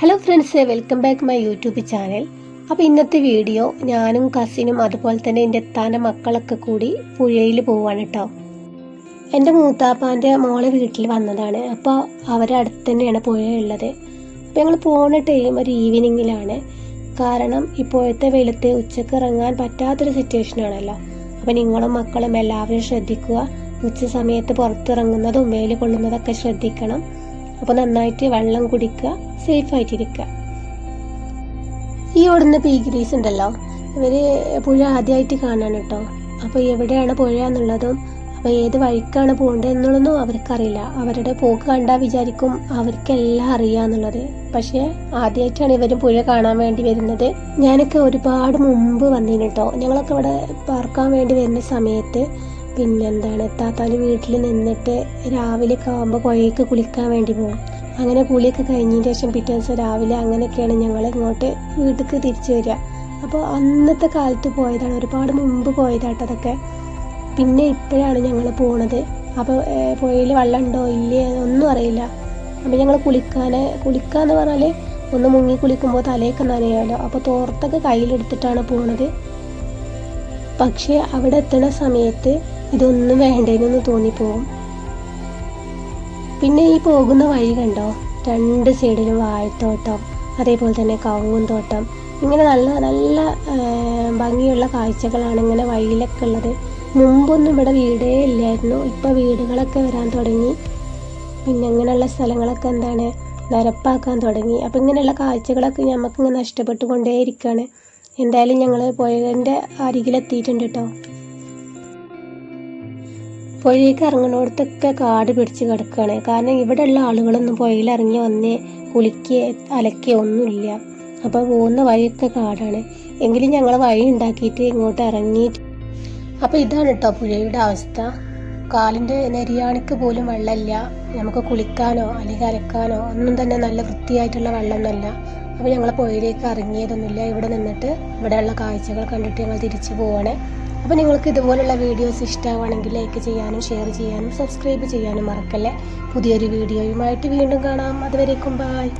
Hello friends welcome back my YouTube channel അപ്പോൾ ഇന്നത്തെ video ഞാനും കസിനും അതുപോലെ തന്നെ എന്റെ എത്താന്റെ മക്കളൊക്കെ കൂടി പുഴയിൽ പോവാണ് കേട്ടോ എന്റെ മൂത്താപ്പാന്റെ മോളെ വീട്ടിൽ വന്നതാണ്. അപ്പോൾ അവരടുത്ത് തന്നെയാണ് പുഴയുള്ളത് അപ്പോൾ ഞങ്ങൾ പോണ ടൈം ഒരു ഈവനിങ്ങിലാണ് കാരണം ഇപ്പോഴത്തെ വെളുത്ത് ഉച്ചയ്ക്ക് ഇറങ്ങാൻ പറ്റാത്തൊരു സിറ്റുവേഷൻ ആണല്ലോ. അപ്പോൾ നിങ്ങളും മക്കളും എല്ലാവരും ശ്രദ്ധിക്കുക. ഉച്ച സമയത്ത് പുറത്തിറങ്ങുന്നതും വെയിൽ കൊള്ളുന്നതൊക്കെ ശ്രദ്ധിക്കണം. അപ്പോൾ നന്നായിട്ട് വെള്ളം കുടിക്കുക സേഫ് ആയിട്ടിരിക്കുക. ഈ ഓടുന്ന പീഗ്രീസ് ഉണ്ടല്ലോ ഇവർ പുഴ ആദ്യമായിട്ട് കാണാൻ കേട്ടോ. അപ്പോൾ എവിടെയാണ് പുഴ എന്നുള്ളതും അപ്പോൾ ഏത് വഴിക്കാണ് പോകേണ്ടത് എന്നുള്ളതൊന്നും അവർക്കറിയില്ല. അവരുടെ പോക്ക് കണ്ടാൽ വിചാരിക്കും അവർക്കെല്ലാം അറിയാന്നുള്ളത് പക്ഷേ ആദ്യമായിട്ടാണ് ഇവർ പുഴ കാണാൻ വേണ്ടി വരുന്നത്. ഞാനൊക്കെ ഒരുപാട് മുമ്പ് വന്നിന് കേട്ടോ. ഞങ്ങളൊക്കെ ഇവിടെ പാർക്കാൻ വേണ്ടി വരുന്ന സമയത്ത് പിന്നെന്താണ് താത്താന്റെ വീട്ടിൽ നിന്നിട്ട് രാവിലെ ഒക്കെ ആകുമ്പോൾ പുഴയ്ക്ക് കുളിക്കാൻ വേണ്ടി പോകും അങ്ങനെ കുളിയൊക്കെ കഴിഞ്ഞതിന് ശേഷം പിറ്റേ ദിവസം രാവിലെ അങ്ങനെയൊക്കെയാണ് ഞങ്ങൾ ഇങ്ങോട്ട് വീട്ടിലേക്ക് തിരിച്ചു വരിക. അപ്പോൾ അന്നത്തെ കാലത്ത് പോയതാണ് ഒരുപാട് മുമ്പ് പോയതാട്ടോ അതൊക്കെ. പിന്നെ ഇപ്പോഴാണ് ഞങ്ങൾ പോണത്. അപ്പോൾ പുഴയിൽ വെള്ളം ഉണ്ടോ ഇല്ലേ ഒന്നും അറിയില്ല. അപ്പോൾ ഞങ്ങൾ കുളിക്കാൻ കുളിക്കുക എന്ന് പറഞ്ഞാൽ ഒന്ന് മുങ്ങി കുളിക്കുമ്പോൾ തലയൊക്കെ നനയാലോ. അപ്പോൾ തോർത്തൊക്കെ കയ്യിലെടുത്തിട്ടാണ് പോണത്. പക്ഷേ അവിടെ എത്തുന്ന സമയത്ത് ഇതൊന്നും വേണ്ടേന്നൊന്ന് തോന്നിപ്പോവും. പിന്നെ ഈ പോകുന്ന വഴി കണ്ടോ? രണ്ട് സൈഡിലും വാഴത്തോട്ടം അതേപോലെ തന്നെ കവുങ്ങും തോട്ടം. ഇങ്ങനെ നല്ല നല്ല ഭംഗിയുള്ള കാഴ്ചകളാണ് ഇങ്ങനെ വഴിയിലൊക്കെ ഉള്ളത്. മുമ്പൊന്നും ഇവിടെ വീടേ ഇല്ലായിരുന്നു. ഇപ്പോൾ വീടുകളൊക്കെ വരാൻ തുടങ്ങി. പിന്നെ അങ്ങനെയുള്ള സ്ഥലങ്ങളൊക്കെ എന്താണ്? നിരപ്പാക്കാൻ തുടങ്ങി. അപ്പം ഇങ്ങനെയുള്ള കാഴ്ചകളൊക്കെ ഞമ്മക്കിങ്ങനെ നഷ്ടപ്പെട്ടു കൊണ്ടേയിരിക്കുകയാണ് എന്തായാലും ഞങ്ങൾ പുഴന്റെ അരികിലെത്തിയിട്ടുണ്ട് കേട്ടോ പുഴയ്ക്ക് ഇറങ്ങുന്നിടത്തൊക്കെ കാട് പിടിച്ച് കിടക്കുകയാണ്. കാരണം ഇവിടെയുള്ള ആളുകളൊന്നും പുഴയിൽ ഇറങ്ങി വന്ന് കുളിക്കുക അലക്കുക ഒന്നുമില്ല. അപ്പോൾ പോകുന്ന വഴിയൊക്കെ കാടാണ്. എങ്കിലും ഞങ്ങൾ വഴി ഉണ്ടാക്കിയിട്ട് ഇങ്ങോട്ട് ഇറങ്ങി. അപ്പോൾ ഇതാണ് കേട്ടോ പുഴയുടെ അവസ്ഥ. കാലിന്റെ നെരിയാണിക്ക് പോലും വെള്ളമില്ല. നമുക്ക് കുളിക്കാനോ അല്ലെങ്കിൽ അലക്കാനോ ഒന്നും തന്നെ നല്ല വൃത്തിയായിട്ടുള്ള വെള്ളമൊന്നുമല്ല. അപ്പോൾ ഞങ്ങൾ പുഴയിലേക്ക് ഇറങ്ങിയതൊന്നുമില്ല. ഇവിടെ നിന്നിട്ട് ഇവിടെയുള്ള കാഴ്ചകൾ കണ്ടിട്ട് ഞങ്ങൾ തിരിച്ചു പോവാണ്. അപ്പോൾ നിങ്ങൾക്ക് ഇതുപോലുള്ള വീഡിയോസ് ഇഷ്ടമാണെങ്കിൽ ലൈക്ക് ചെയ്യാനും ഷെയർ ചെയ്യാനും സബ്സ്ക്രൈബ് ചെയ്യാനും മറക്കല്ലേ. പുതിയൊരു വീഡിയോയുമായിട്ട് വീണ്ടും കാണാം. അതുവരേക്കും ബായ്